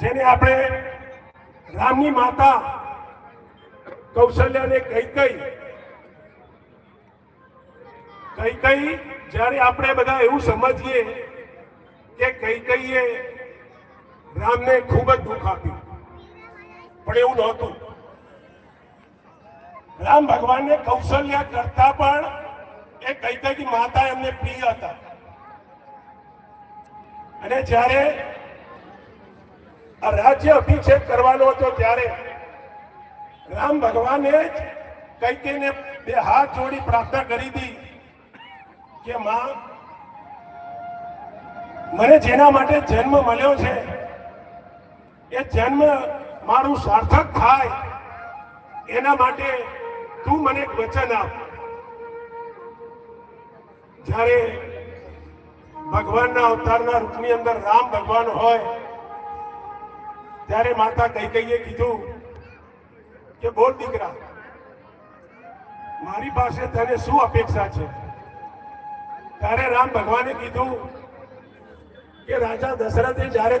જેને આપણે રામની માતા કૌશલ્યાને કઈ કઈ કઈ કઈ જ્યારે આપણે બધા એવું સમજીએ કે કઈ કઈએ રામને ખૂબ જ દુઃખ આપ્યું. પણ એવું નહોતું. રામ ભગવાનને કૌશલ્યા કરતા પણ એ કઈ કઈ માતા એમને પ્રિય હતા. અને જ્યારે આ રાજ્ય અભિષેક કરવાનો હતો ત્યારે. રામ ભગવાને જ કૈકેને બે હાથ જોડી પ્રાર્થના કરી હતી કે, માં, મને જેના માટે જન્મ મળ્યો છે, એ જન્મ મારું સાર્થક થાય. એના માટે તું મને વચન આપ. જ્યારે ભગવાનના અવતારના રૂપની અંદર રામ ભગવાન હોય ત્યારે માતા કઈ કઈએ કીધું કે બોલ દીકરા, મારી પાસે તને શું અપેક્ષા છે? ત્યારે રામ ભગવાને કીધું કે રાજા દશરથે જ્યારે